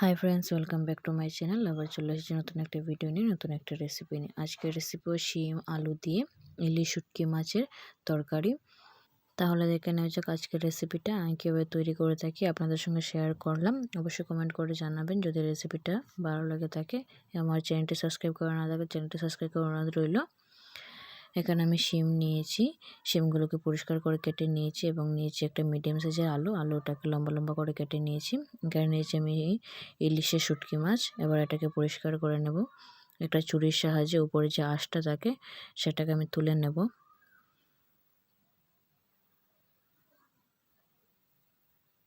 Hi friends welcome back to my channel আবার চলে এসেছি নতুন একটা ভিডিও নিয়ে, নতুন একটা রেসিপি নিয়ে। আজকের রেসিপি শিম, আলু দিয়ে ইলিশ শুটকি মাছের তরকারি। তাহলে দেখে নেওয়া যাক আজকের রেসিপিটা আমি কীভাবে তৈরি করে থাকি আপনাদের সঙ্গে শেয়ার করলাম। অবশ্যই কমেন্ট করে জানাবেন। যদি রেসিপিটা ভালো লাগে থাকে, আমার চ্যানেলটি সাবস্ক্রাইব করা না থাকে চ্যানেলটি সাবস্ক্রাইব করা রইল। এখানে আমি শিম নিয়েছি। শিমগুলোকে পরিষ্কার করে কেটে নিয়েছি এবং নিয়েছি একটা মিডিয়াম সাইজের আলু। আলুটাকে লম্বা লম্বা করে কেটে নিয়েছি। এখানে নিয়েছি আমি ইলিশের শুটকি মাছ। এবার এটাকে পরিষ্কার করে নেব। একটা চুরির সাহায্যে উপরে যে আঁশটা থাকে, সেটাকে আমি তুলে নেব।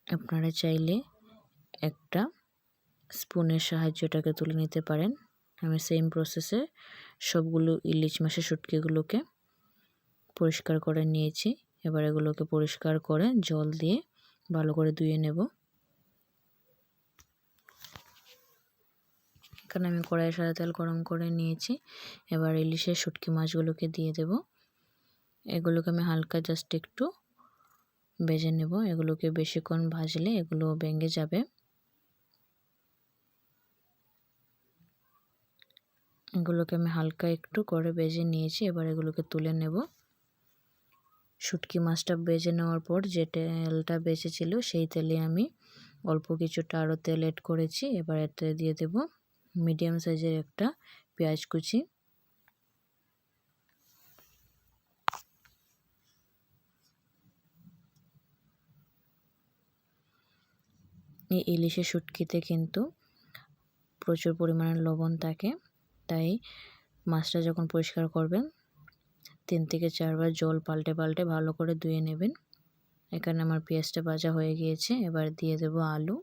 আপনারা চাইলে একটা স্পুনের সাহায্যে এটাকে তুলে নিতে পারেন। আমি সেম প্রসেসে সবগুলো ইলিশ মাছের শুটকিগুলোকে পরিষ্কার করে নিয়েছি। এবার এগুলোকে পরিষ্কার করে জল দিয়ে ভালো করে ধুয়ে নেব। এখানে আমি কড়াইয়ের সাদা তেল গরম করে নিয়েছি। এবার ইলিশের শুটকি মাছগুলোকে দিয়ে দেব। এগুলোকে আমি হালকা জাস্ট একটু বেজে নেব। এগুলোকে বেশিক্ষণ ভাজলে এগুলো ভেঙে যাবে। এগুলোকে আমি হালকা একটু করে বেজে নিয়েছি, এবার এগুলোকে তুলে নেব। শুটকি মাছটা বেজে নেওয়ার পর যে তেলটা বেঁচেছিল সেই তেলে আমি অল্প কিছুটা আরও তেল এড করেছি, এবার এতে দিয়ে দেব মিডিয়াম সাইজের একটা পেঁয়াজ কুচি। এই ইলিশের শুটকিতে কিন্তু প্রচুর পরিমাণে লবণ থাকে। তাই মাছটা যখন পরিষ্কার করবেন, তিন থেকে চারবার জল পাল্টে পাল্টে ভালো করে ধুয়ে নেবেন। এখানে আমার পেঁয়াজটা ভাজা হয়ে গিয়েছে, এবার দিয়ে দেব আলু।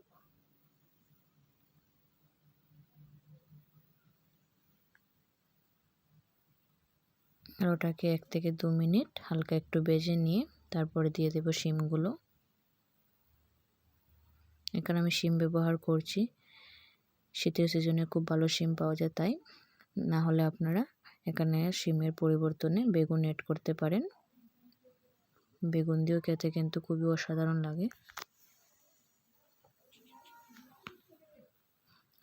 আর ওটাকে এক থেকে দু মিনিট হালকা একটু বেজে নিয়ে তারপরে দিয়ে দেব শিমগুলো। এখানে আমি শিম ব্যবহার করছি। শীতের সিজনে খুব ভালো শিম পাওয়া যায়, তাই না হলে আপনারা এখানে শিমের পরিবর্তনে বেগুন এড করতে পারেন। বেগুন দিয়েও খেতে কিন্তু খুবই অসাধারণ লাগে।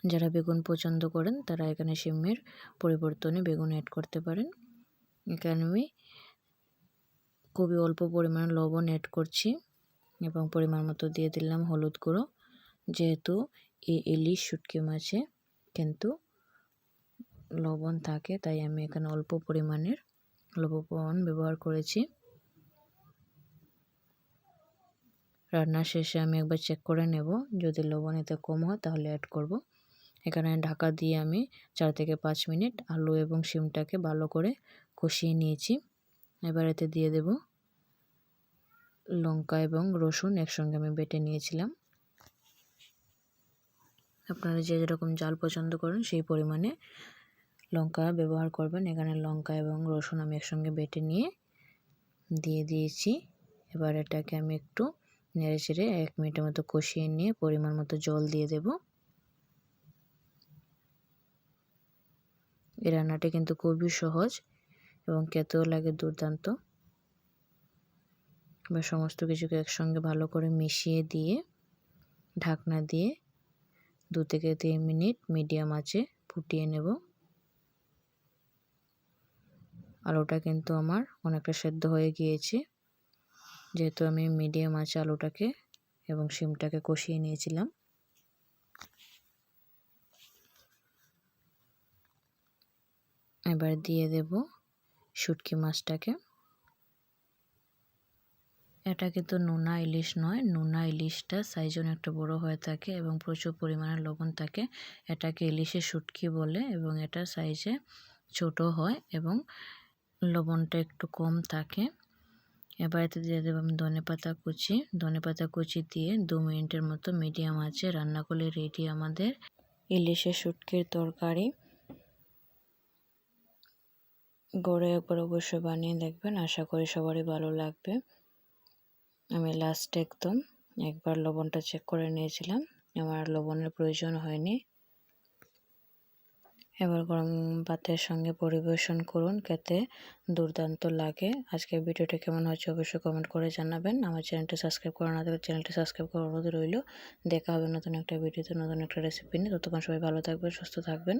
যারা বেগুন পছন্দ করেন, তারা এখানে শিমের পরিবর্তনে বেগুন অ্যাড করতে পারেন। এখানে আমি খুবই অল্প পরিমাণ লবণ অ্যাড করছি এবং পরিমাণ মতো দিয়ে দিলাম হলুদ গুঁড়ো। যেহেতু এই ইলিশ শুটকি মাছে কিন্তু লবণ থাকে, তাই আমি এখানে অল্প পরিমাণের লবণ ব্যবহার করেছি। রান্না শেষে আমি একবার চেক করে নেব, যদি লবণ এতে কম হয় তাহলে অ্যাড করব। এখানে ঢাকা দিয়ে আমি চার থেকে পাঁচ মিনিট আলু এবং শিমটাকে ভালো করে কষিয়ে নিয়েছি। এবার এতে দিয়ে দেব লঙ্কা এবং রসুন একসঙ্গে আমি বেটে নিয়েছিলাম। আপনারা যে যেরকম জাল পছন্দ করেন সেই পরিমাণে লঙ্কা ব্যবহার করবেন। এখানে লঙ্কা এবং রসুন আমি একসঙ্গে বেটে নিয়ে দিয়ে দিয়েছি। এবার এটাকে আমি একটু নেড়ে চেড়ে এক মিনিটের মতো কষিয়ে নিয়ে পরিমাণ মতো জল দিয়ে দেব। এই রান্নাটি কিন্তু খুবই সহজ এবং খেতেও লাগে দুর্দান্ত। এবার সমস্ত কিছুকে একসঙ্গে ভালো করে মিশিয়ে দিয়ে, ঢাকনা দিয়ে দু থেকে তিন মিনিট মিডিয়াম আছে ফুটিয়ে নেব। আলুটা কিন্তু আমার অনেকটা সেদ্ধ হয়ে গিয়েছে। যেহেতু আমি মিডিয়াম আছে আলুটাকে এবং শিমটাকে কষিয়ে নিয়েছিলাম। এবার দিয়ে দেব শুটকি মাছটাকে। এটা কিন্তু নোনা ইলিশ নয়, নোনা ইলিশটা সাইজ অনেকটা বড় হয়ে থাকে এবং প্রচুর পরিমাণে লবণ থাকে। এটাকে ইলিশের শুটকি বলে এবং এটা সাইজে ছোট হয় এবং লবণটা একটু কম থাকে। এবার এতে দিয়ে দেবো আমি ধনে পাতা কুচি। ধনে পাতা কুচি দিয়ে দু মিনিটের মতো মিডিয়াম আছে রান্না করলে রেডি আমাদের ইলিশের শুটকির তরকারি। গড়ে একবার অবশ্যই বানিয়ে দেখবেন, আশা করি সবারই ভালো লাগবে। আমি লাস্টে একদম একবার লবণটা চেক করে নিয়েছিলাম, আমার লবণের প্রয়োজন হয়নি। এবার গরম ভাতের সঙ্গে পরিবেশন করুন, খেতে দুর্দান্ত লাগে। আজকের ভিডিওটা কেমন হয়েছে অবশ্যই কমেন্ট করে জানাবেন। আমার চ্যানেলটি সাবস্ক্রাইব করা না থাকলে চ্যানেলটি সাবস্ক্রাইব করার অনুরোধ রইল। দেখা হবে নতুন একটা ভিডিওতে, নতুন একটা রেসিপি নিয়ে। ততক্ষণ সবাই ভালো থাকবেন, সুস্থ থাকবেন।